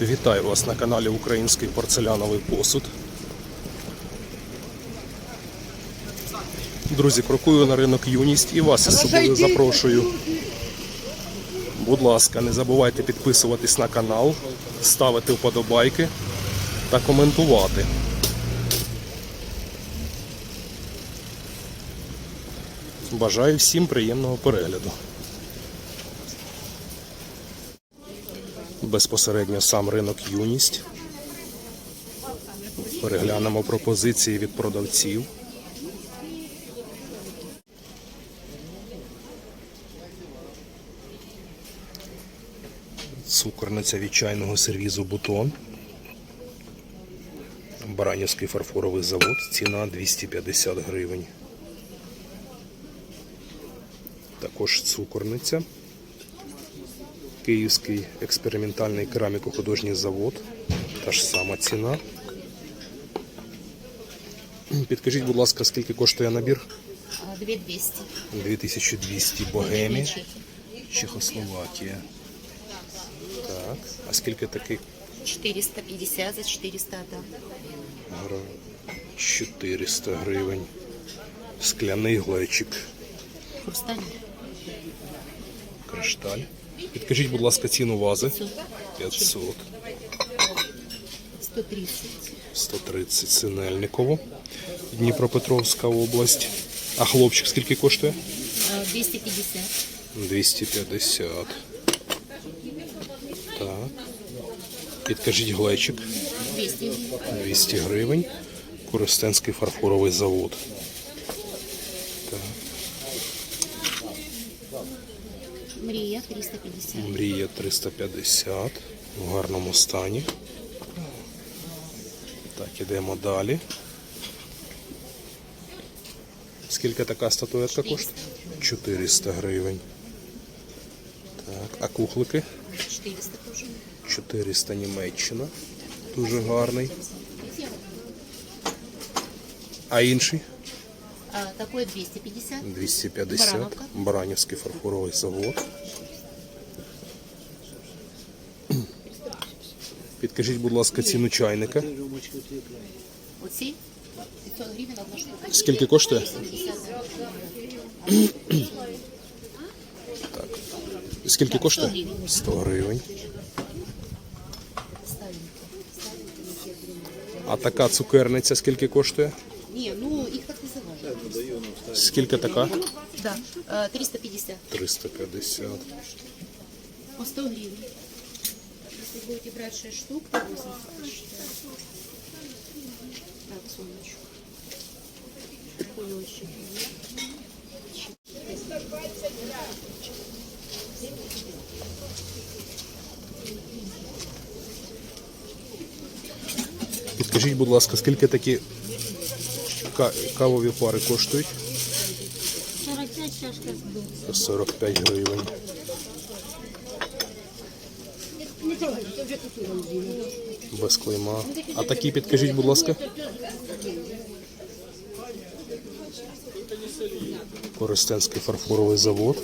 Вітаю вас на каналі Український порцеляновий посуд. Друзі, крокую на ринок юність і вас із собою запрошую. Будь ласка, не забувайте підписуватись на канал, ставити вподобайки та коментувати. Бажаю всім приємного перегляду. Безпосередньо сам ринок юність. Переглянемо пропозиції від продавців. Цукорниця від чайного сервізу Бутон. Баранівський фарфоровий завод. Ціна 250 гривень. Також цукорниця. Київський експериментальний кераміко-художній завод. Та ж сама ціна. Підкажіть, будь ласка, скільки коштує набір? 2200. 2200 Богемі, Чехословакія. Так. А скільки такий 450 за 400 отдам. гра? 400 гривень. Скляний глечик. Хрусталь. Кришталь. Підкажіть, будь ласка, ціну вази. 500. 130. 130 Синельниково. Дніпропетровська область. А хлопчик скільки коштує? А, 250. 250. Так. Підкажіть глечик. 200. 200 гривень. Коростенський фарфоровий завод. Так. Мрия 350. Мрія 350 в гарному стані. Так, ідемо далі. Скільки така статуетка коштує? 400 гривень. Так, а кухлики? 400 тоже. 400 Німеччина. Дуже гарний. А інший? Такой 250. 250. Барановка. Баранівський фарфоровий завод. Підкажіть, будь ласка, ціну чайника. Оці 500 гривен одна штука. Скільки коштує? 50. Скільки коштує? 100 гривень. 100 гривень. Ставим. А така цукерниця скільки коштує? Ні, ну їх так називають. Скільки така? Да, 350. 350. По 100 гривен. Если будете брать 6 штук, то 80 посчитаю. Так, сонечко. Підкажіть, будь ласка, скільки такі кавові пари коштують? 45 чашка сдул. 45 гривень. Без клейма. А такі підкажіть, будь ласка. Коростенський фарфоровий завод.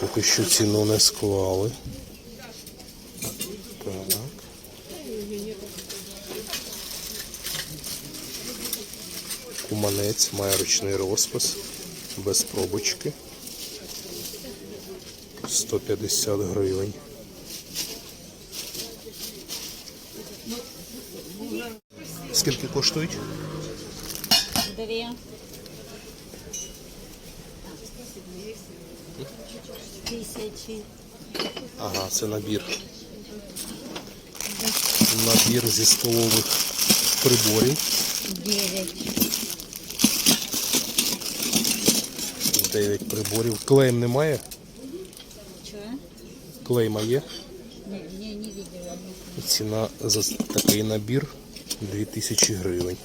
Поки що ціну не склали. Так. Куманець має ручний розпис без пробочки. 150 гривень. Скільки коштують? Две. Тысячи. Ага, це набір. Набір зі столових приборів. Девять. 9 приборів. Клейм немає? Чего? Клейма є. Не, не, не видела. Ціна за такий набір 2000 гривень.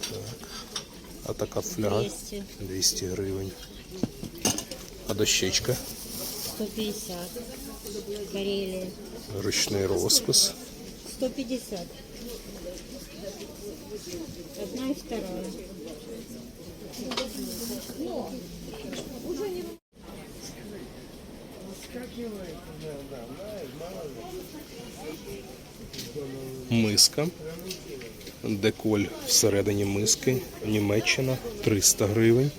Так. А така фляга 200. 200 гривень. А дощечка 150. Карелия. Ручний розпис. 150. Одна и вторая. Миска. Деколь всередині миски. Німеччина 300 гривень.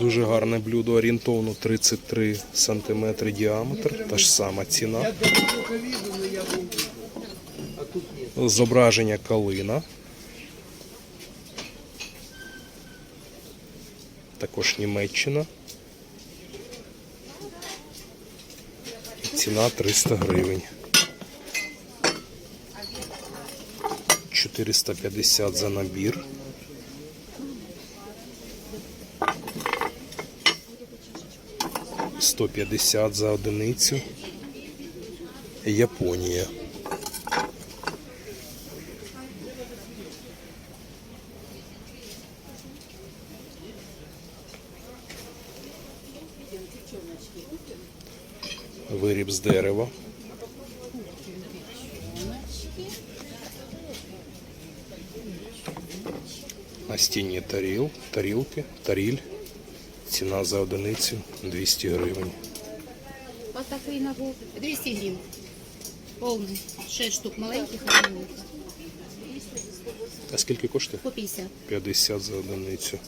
Дуже гарне блюдо, орієнтовно 33 см діаметр. Та ж сама ціна. Зображення калина. Також Німеччина. Ціна 300 гривень. 450 за набір. Сто п'ятдесят за одиницю. Японія. Виріб з дерева. На стіні таріл, тарілки, таріль. Ціна за одиницю 200 гривень. Вот такой набор. 200 гривен. Полный. 6 штук маленьких, один великий. А скільки коштує? По 50. 50 за одиницю.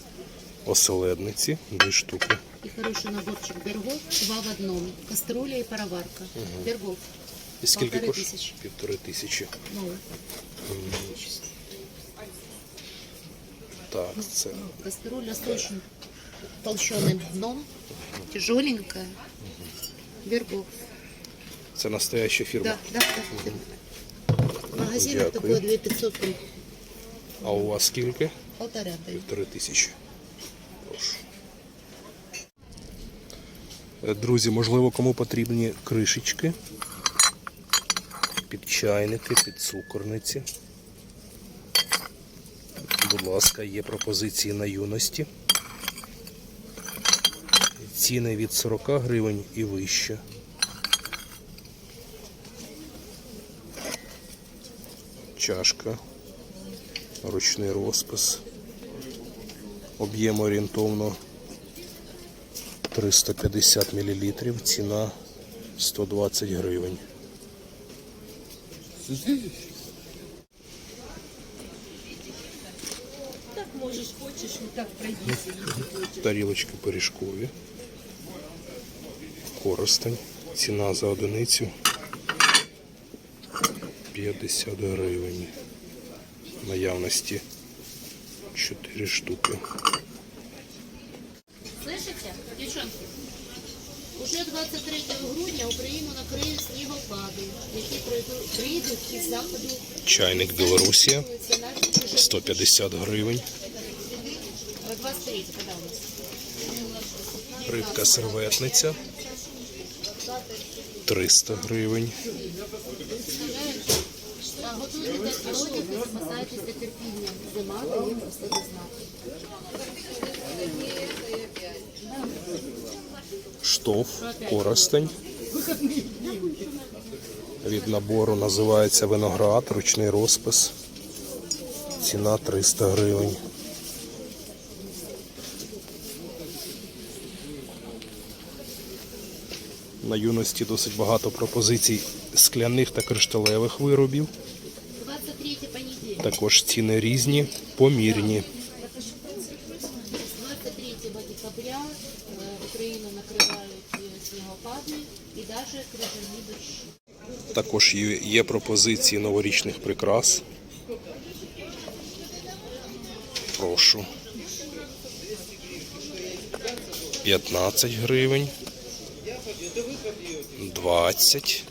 Оселедниці, дві штуки. И хороший наборчик бергов. Два в одном. Кастрюля и пароварка. Бергов. І скільки Полтори коштує? тисячі. Півтори тисячі. Новый. Так, це Кастрюля с очень толщенным дном. Тяжеленькая. Бергов. Це настояща фірма. Да, да, да. В магазинах Дякую. такое 2500 гривен. А у вас скільки? Полтора дают. Півтори тисячі. Друзі, можливо, кому потрібні кришечки, під чайники, під цукорниці. Будь ласка, є пропозиції на юності. Ціни від 40 гривень і вище. Чашка, ручний розпис. Об'єм орієнтовно 350 мл, ціна 120 гривень. Так можешь, хочешь, вот так пройдись. Тарілочки пиріжкові. Коростень. Ціна за одиницю 50 гривень. Наявності 4 штуки. Уже 23 грудня Україну накриють снігопади, які прийдуть із заходу. Чайник уже 150 гривень. 23, коли у нас? Рибка серветниця 300 гривень. Одяг і запасаєтеся терпінням. Зима дає про себе знати. Штоф, коростень. Від набору називається виноград, ручний розпис. Ціна 300 гривень. На юності досить багато пропозицій скляних та кришталевих виробів. Також ціни різні, помірні. З 23 декабря е, Україну накривають е, снігопади і навіть крижані дощі. Також є пропозиції новорічних прикрас. Прошу. 15 гривень. 20.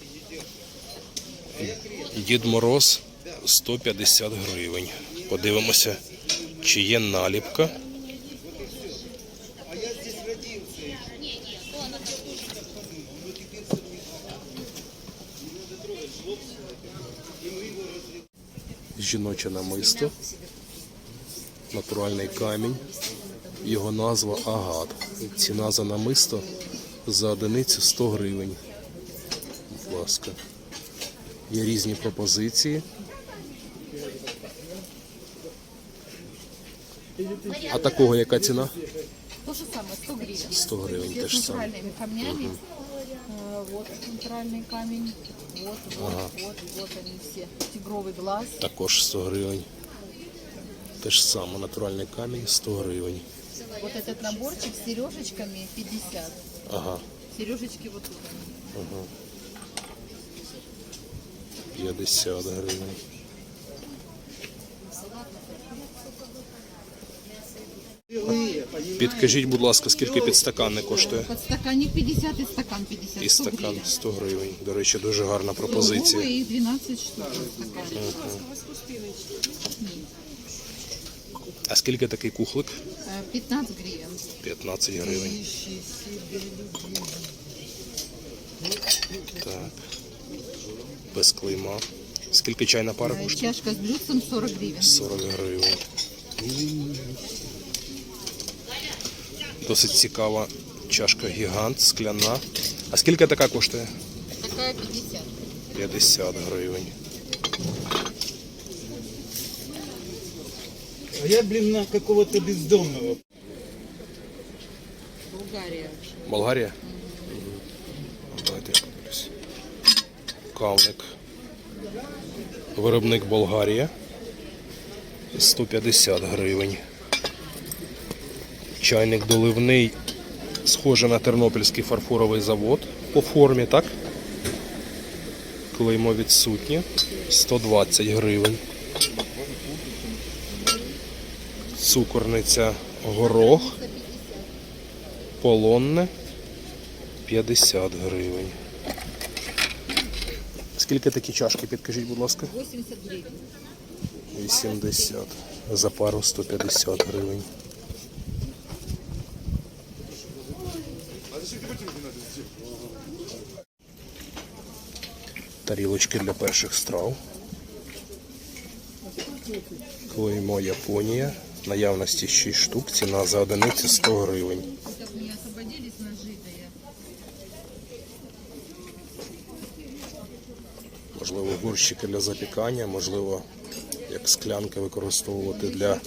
Дід Мороз 150 гривень. Подивимося, чи є наліпка. Жіноче намисто. Натуральний камінь. Його назва агат. Ціна за намисто за одиницю 100 гривень. Будь ласка. Є різні пропозиції. А такого яка ціна? То же самое, 100 гривен. 100 гривень Все теж с саме. натуральными камнями. Э, Вот центральный камень. Вот, вот, вот, вот они все. Тигровый глаз. Також 100 гривень. Те ж саме, натуральний камінь 100 гривень. Вот этот наборчик с сережечками 50. Ага, Сережечки вот тут. они. 50 гривень. Підкажіть, будь ласка, скільки підстаканник коштує? Подстаканник 50 и стакан 50. І стакан 100 гривень. До речі, дуже гарна пропозиція. Ой, их 12 штук стакан. А скільки такий кухлик? Э, 15 гривен. 15 гривень. Так. Без клейма. Скільки чайна пара Э, коштує? Чашка с блюдцем 40 гривен. 40 гривень. Досить цікава чашка гігант, скляна. А скільки така коштує? Такая 50. 50 гривень. А я, блин, на какого-то бездомного. Булгария. Болгарія? Мгм. Давайте я подивлюсь. Кавник. Виробник Болгарія. 150 гривень. Чайник доливний, схоже на Тернопільський фарфоровий завод по формі, так? Клеймо відсутнє. 120 гривень. Цукорниця горох. Полонне 50 гривень. Скільки такі чашки, підкажіть, будь ласка? 80 гривен. 80. За пару 150 гривень. Тарілочки для перших страв. Клеймо Японія. Наявності 6 штук. Ціна за одиницю 100 гривень. Можливо, горщики для запікання, можливо, як склянки використовувати для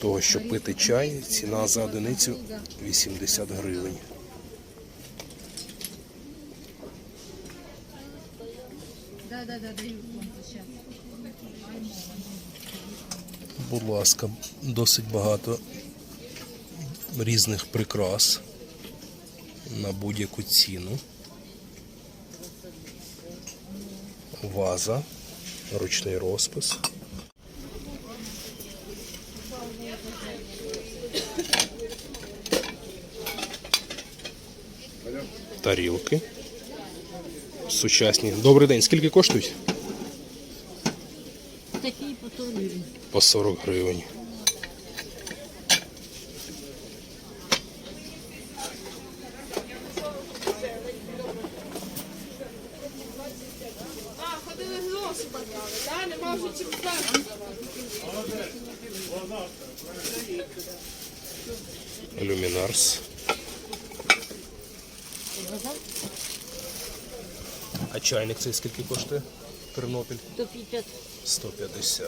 того, щоб пити чай. Ціна за одиницю 80 гривень. Будь ласка, досить багато різних прикрас на будь-яку ціну. Ваза, ручний розпис. Тарілки. Сучасні. Добрий день. Скільки коштують? Такий по 40 гривень. По 40 гривень. Люмінарс. А чайник цей скільки коштує? Тернопіль? 150. 150.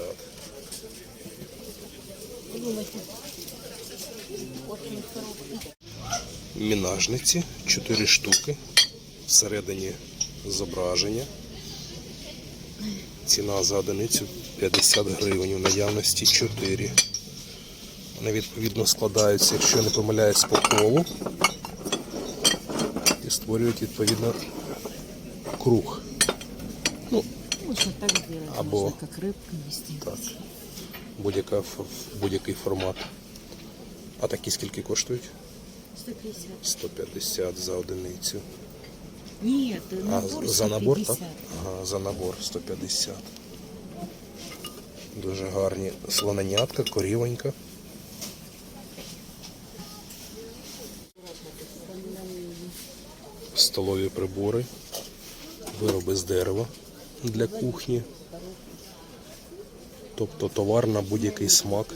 Думайте. Очень хороший. Мінажниці 4 штуки. Всередині зображення. Ціна за одиницю 50 гривень, у наявності 4. Вони відповідно складаються, якщо не помиляюсь, по колу. І створюють відповідно круг. Можно так сделать. Або- Можно как рыбку нести. Так. будь-який формат. А такі скільки коштують? 150. 150 за одиницю. Нет, А, набор за набор, так? Ага, за набор 150. Дуже гарні слоненятка, корівонька. Столові прибори, вироби з дерева для кухні. Тобто товар на будь-який смак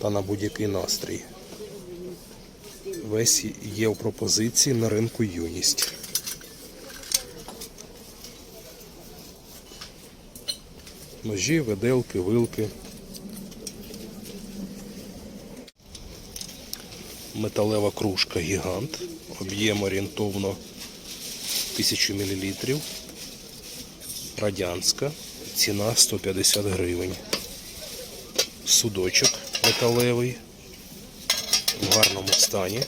та на будь-який настрій. весь є у пропозиції на ринку юність. Ножі, виделки, вилки. Металева кружка гігант. Об'єм орієнтовно 1000 мл. Радянська. Ціна 150 гривень. Судочок металевий. В гарному стані.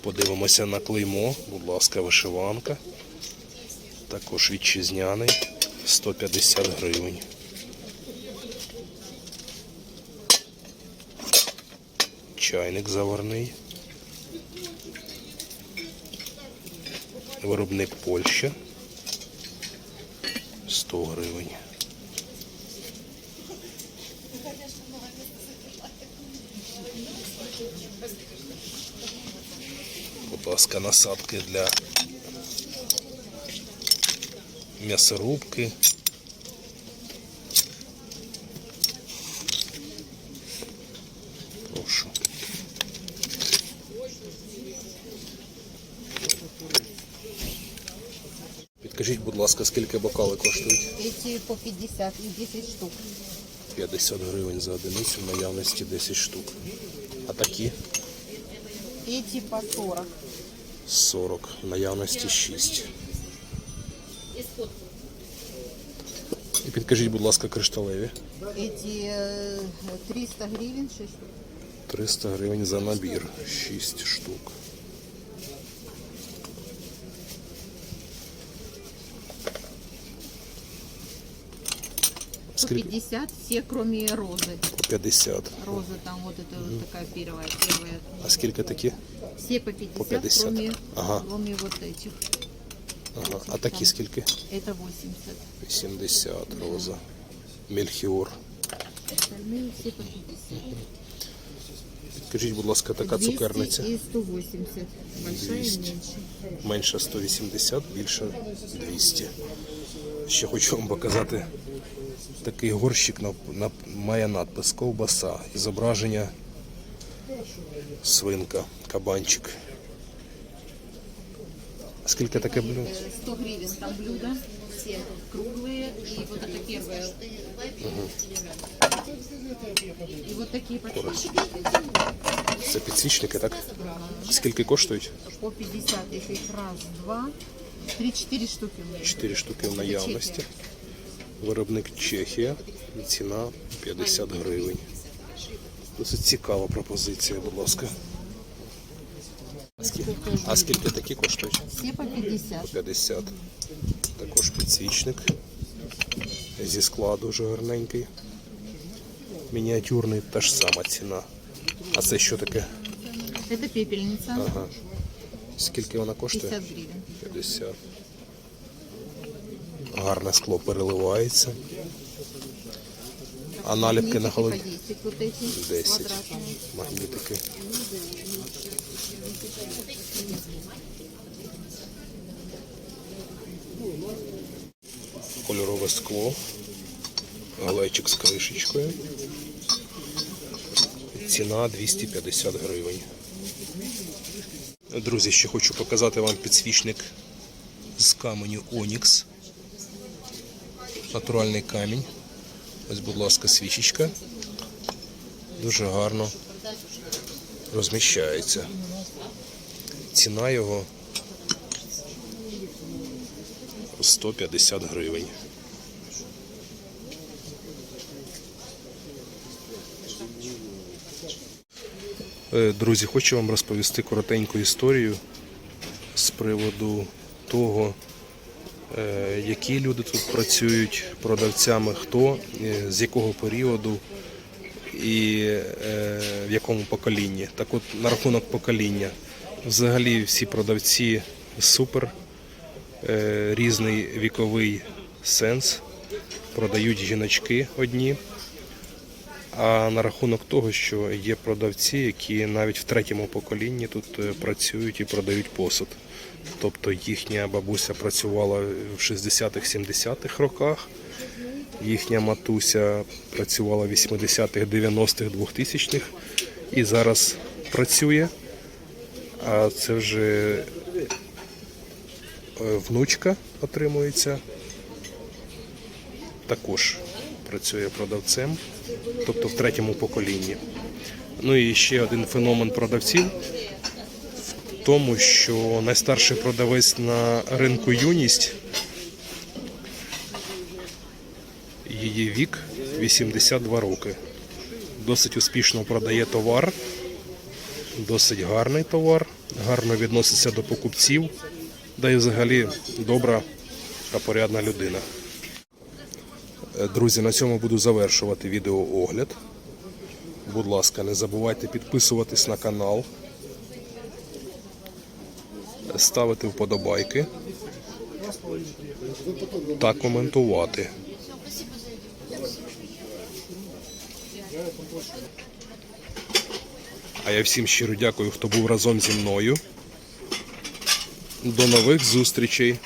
Подивимося на клеймо. Будь ласка, вишиванка. Також вітчизняний. 150 гривень. Чайник заварний. Виробник Польща. 100 гривень. Будь ласка, насадки для м'ясорубки. Прошу. Підкажіть, будь ласка, скільки бокали коштують? Эти по 50 и 10 штук. 50 гривень за одиницю, в наявності 10 штук. А такі Эти по 40. 40, в наявності 6. І підкажіть, будь ласка, кришталеві. Эти э, 300 гривен 6 штук. 300 гривень за набір, 6 штук. По 50 все, кроме розы. 50. Роза там вот это вот такая первая, первая. А скільки такі? Все по 50, По 50. Кроме, Ага. кроме вот этих. Ага. А такі скільки? Это 80. 80 роза. Мельхіор. Остальные все по 50. Підкажіть, будь ласка, така 200 цукерниця. и 180. Большая 200. и меньше. Менше 180, більше 200. Ще хочу вам показати такий горщик, на, на, має надпис ковбаса, і зображення свинка, кабанчик. Скільки таке блюдо? Э, 100 гривен там блюда. Все круглые. И вот это первое. И вот такие подписчики. Це підсвічники, так? Скільки коштують? По 50. Их их раз, два, три, четыре штуки у меня. 4 штуки в наявності. Виробник Чехія. Ціна 50 гривень. Досить цікава пропозиція, будь ласка. А скільки, такі коштують? Все по 50. 50. Також підсвічник зі складу дуже гарненький. Мініатюрний та ж сама ціна. А це що таке? Это пепельница. Ага. Скільки вона коштує? 50 гривен. 50. Гарне скло переливається. А наліпки на холоді 10 вот эти. 10. Квадратные. магнітики. Кольорове скло. Глечик з кришечкою. Ціна 250 гривень. Друзі, ще хочу показати вам підсвічник з каменю Онікс. Натуральний камінь. Ось, будь ласка, свічечка. Дуже гарно розміщається. Ціна його 150 гривень. Е, Друзі, хочу вам розповісти коротеньку історію з приводу того, які люди тут працюють продавцями, хто, е, з якого періоду і е, в якому поколінні. Так от на рахунок покоління. Взагалі всі продавці супер, е, різний віковий сенс. Продають жіночки одні. А на рахунок того, що є продавці, які навіть в третьому поколінні тут е, працюють і продають посуд. Тобто їхня бабуся працювала в 60-х, 70-х роках, їхня матуся працювала в 80-х, 90-х, 2000-х і зараз працює. А це вже е, внучка отримується. Також працює продавцем, тобто в третьому поколінні. Ну і ще один феномен продавців тому, що найстарший продавець на ринку юність. Її вік 82 роки. Досить успішно продає товар, досить гарний товар, гарно відноситься до покупців, да і взагалі добра та порядна людина. Е, Друзі, на цьому буду завершувати відеоогляд. Будь ласка, не забувайте підписуватись на канал, ставити вподобайки та коментувати. А я всім щиро дякую, хто був разом зі мною. До нових зустрічей!